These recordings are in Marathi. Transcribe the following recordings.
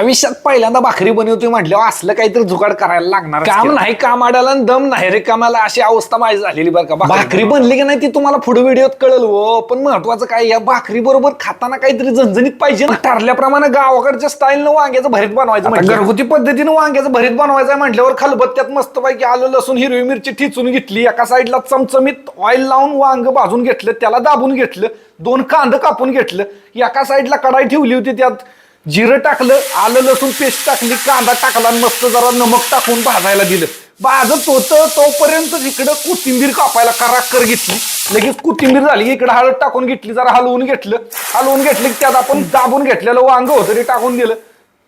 आयुष्यात पहिल्यांदा भाकरी बनवते म्हटल्यावर असलं काहीतरी जुगाड करायला लागणार काम नाही काम आणि दम नाही. रे कामाला अशी अवस्था माझी झालेली बरं का. भाकरी बनली की नाही ती तुम्हाला पुढे व्हिडिओत कळल हो. पण महत्वाचं काय या भाकरी बरोबर खाताना काहीतरी झणझणीत पाहिजे ना. ठरल्याप्रमाणे गावाकडच्या स्टाईलनं वांग्याचं भरीत बनवायचं घरगुती पद्धतीनं वांग्याचं भरीत बनवायचं म्हटल्यावर खलबत्त्यात मस्तपैकी आलं लसूण हिरवी मिरची ठिचून घेतली. एका साईडला चमचमीत ऑइल लावून वांग भाजून घेतलं. त्याला दाबून घेतलं. दोन कांद कापून घेतलं. एका साईडला कढाई ठेवली होती त्यात जिरं टाकलं आलं लसूण पेस्ट टाकली कांदा टाकला आणि मस्त जरा नमक टाकून भाजायला दिलं. भाजत होतं तोपर्यंत इकडं कोथिंबीर कापायला कराकर घेतली. लगेच कोथिंबीर झाली इकडं हळद टाकून घेतली जरा हलवून घेतलं. हलवून घेतलं की त्यात आपण दाबून घेतलेलं वांग होतं ते टाकून दिलं.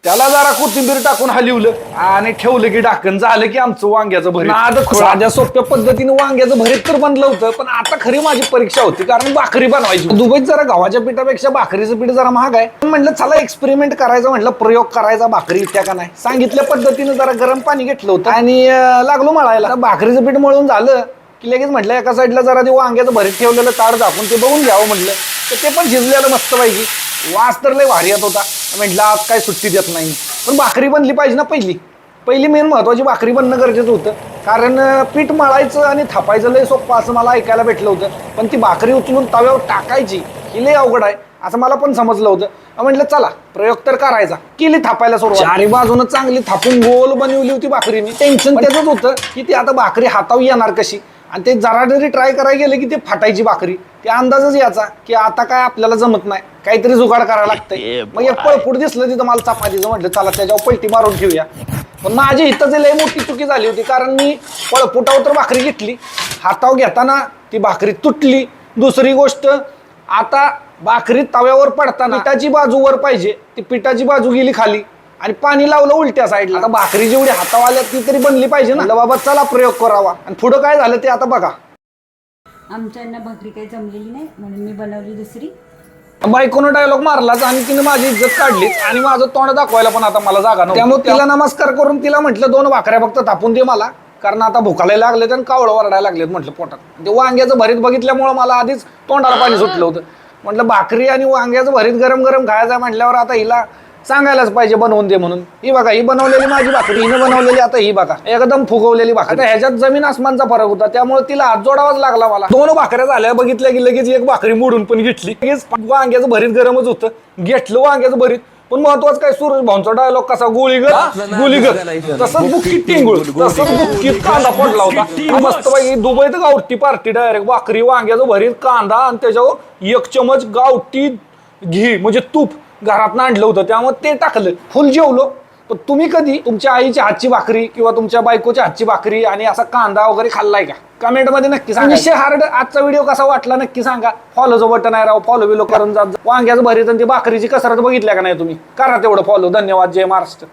त्याला जरा कोथिंबीर टाकून हलवलं आणि ठेवलं की डाकण झालं की आमचं वांग्याचं भरीत. नादच साध्या सोप्या पद्धतीने वांग्याचं भरीत तर बनलं होतं पण आता खरी माझी परीक्षा होती कारण भाकरी बनवायची दुबईत जरा गव्हाच्या पिठापेक्षा भाकरीचं पीठ जरा महाग आहे. म्हटलं चला एक्सपेरिमेंट करायचं म्हटलं प्रयोग करायचा भाकरी इत्या का नाही? सांगितल्या पद्धतीने जरा गरम पाणी घेतलं होतं आणि लागलो मळायला. आता भाकरीचं पीठ मळून झालं की लगेच म्हटलं एका साईडला जरा ते वांग्याचं भरीत ठेवलेलं ताड झाकून ते बघून घ्यावं म्हटलं तर ते पण शिजलेलं मस्त पाहिजे वास तर लय भारी येत होता. म्हटलं आज काय सुट्टी देत नाही. पण भाकरी बनली पाहिजे ना पहिली. पहिली मेन महत्वाची भाकरी बनणं गरजेचं होतं. कारण पीठ मळायचं आणि थापायचं लय सोपं असं मला ऐकायला भेटलं होतं. पण ती भाकरी उचलून तव्यावर टाकायची ही लय अवघड आहे. असं मला पण समजलं होतं. म्हटलं चला प्रयोग तर करायचा. केली थापायला सुरुवात. चारी बाजूनं चांगली थापून गोल बनवली होती भाकरीने. टेन्शन त्याचंच होतं की ती आता भाकरी हातावर येणार कशी? आणि ते जरा जरी ट्राय करायला गेलं की ते फाटायची भाकरी. ते अंदाजच याचा की आता काय आपल्याला जमत नाही. काहीतरी जुगाड करायला लागतंय. मग एक पळपूट दिसलं तिथं मला चपातीचं म्हटलं चला त्याच्यावर पलटी मारून ठेवूया. पण माझी इथं लय मोठी चुकी झाली होती कारण मी पळपुटावर तर भाकरी घेतली. हातावर घेताना ती भाकरी तुटली. दुसरी गोष्ट आता भाकरी तव्यावर पडताना पिठाची बाजू वर पाहिजे. ती पिठाची बाजू गेली खाली. आणि पाणी लावलं उलट्या साईडला. आता भाकरी जेवढी हातावर आल्या ती तरी बनली पाहिजे ना. बाबा चला प्रयोग करावा. आणि पुढं काय झालं ते आता बघा. आमच्यांना भाकरी काही जमलेली नाही म्हणून मी बनवली दुसरी. बायकोनं डायलॉग मारलाच आणि तिने माझी इज्जत काढली आणि माझं तोंड दाखवायला पण आता मला जागा नव्हती. त्यामुळे तिला नमस्कार करून तिला म्हटलं दोन भाकऱ्या फक्त तापून दे मला कारण आता भुकायला लागले आणि कावळं वरडायला लागलेत म्हटलं पोटात. ते वांग्याचं भरीत बघितल्यामुळं मला आधीच तोंडाला पाणी सुटलं होतं. म्हटलं भाकरी आणि वांग्याचं भरीत गरम गरम खायचं म्हटल्यावर आता हिला सांगायलाच पाहिजे बनवून दे म्हणून. ही बघा ही बनवलेली माझी भाकरी हिने बनवलेली आता ही बघा. एकदम फुगवलेली भाकरी. आता ह्याच्यात जमीन आसमानचा फरक होता त्यामुळे तिला हात जोडावाच लागला मला. दोन भाकऱ्या झाल्या बघितल्या की लगेच एक भाकरी मोडून पण घेतली. लगेच वांग्याचं भरीत गरमच होतं. घेतलं वांग्याचं भरीत. पण महत्वाचं काय सूरज भाऊंचा डायलॉग कसा गोळी ग गोळी ग. तसंच बुक्की टिंगूळ तसंच बुक्कीत कांदा पडला होता. मस्त बाई दुबईत गावठी पार्टी डायरेक्ट भाकरी वांग्याचं भरीत कांदा आणि त्याच्यावर एक चमच गावठी घी म्हणजे तूप. घरात आणलं होतं त्यामुळे ते टाकलं. फुल जेवलो. पण तुम्ही कधी तुमच्या आईच्या हातची भाकरी किंवा तुमच्या बायकोच्या हातची भाकरी आणि असा कांदा वगैरे खाल्लाय का? कमेंटमध्ये नक्की सांगा. विषय हार्ड आजचा व्हिडिओ कसा वाटला नक्की सांगा. फॉलोचं बटन आहे राव फॉलो बिलो करून जात वांग्याचं भरीत आणि ती भाकरीची कसरत बघितल्या का नाही तुम्ही? करा तेवढं फॉलो धन्यवाद. जय महाराष्ट्र.